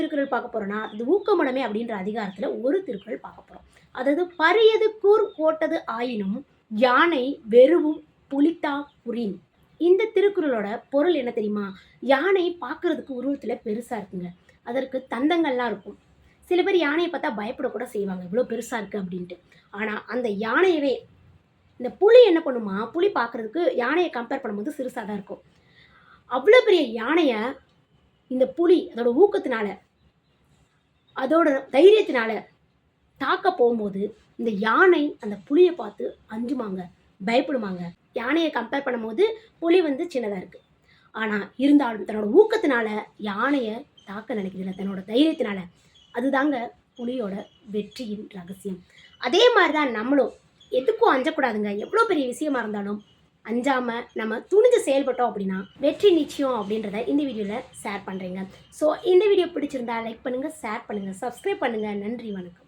திருக்குறள் பார்க்க போறோம்னா அது ஊக்கமடமே அப்படின்ற அதிகாரத்தில் ஒரு திருக்குறள் பார்க்க போகிறோம் அதாவது பரியது கூர் கோட்டது ஆயினும் யானை வெறுவும் புலித்தா புரின் இந்த திருக்குறளோட பொருள் என்ன தெரியுமா? யானை பார்க்கறதுக்கு உருவத்தில் பெருசாக இருக்குங்க. அதற்கு தந்தங்கள்லாம் இருக்கும். சில பேர் யானையை பார்த்தா பயப்படக்கூட செய்வாங்க. இவ்வளோ பெருசாக இருக்குது அப்படின்ட்டு. ஆனால் அந்த யானையவே இந்த புலி என்ன பண்ணுமா? புலி பார்க்குறதுக்கு யானையை கம்பேர் பண்ணும்போது சிறுசாக தான் இருக்கும். அவ்வளோ பெரிய யானையை இந்த புலி அதோட ஊக்கத்தினால அதோட தைரியத்தினால தாக்க போகும்போது இந்த யானை அந்த புலியை பார்த்து அஞ்சுமாங்க பயப்படுமாங்க. யானையை கம்பேர் பண்ணும்போது புலி வந்து சின்னதாக இருக்குது ஆனால் இருந்தாலும் தன்னோட ஊக்கத்தினால யானையை தாக்க நினைக்கிறதில்ல. தன்னோட தைரியத்தினால. அதுதாங்க புலியோட வெற்றியின் ரகசியம். அதே மாதிரி தான் நம்மளும். எதுக்கும் அஞ்சக்கூடாதுங்க. எவ்வளோ பெரிய விஷயமா இருந்தாலும் அஞ்சாம நம்ம துணிஞ்சு செயல்பட்டோம் அப்படின்னா வெற்றி நிச்சயம் அப்படின்றத இந்த வீடியோவில் ஷேர் பண்ணுறீங்க ஸோ இந்த வீடியோ பிடிச்சிருந்தா லைக் பண்ணுங்கள் ஷேர் பண்ணுங்கள் சப்ஸ்கிரைப் பண்ணுங்கள் நன்றி வணக்கம்.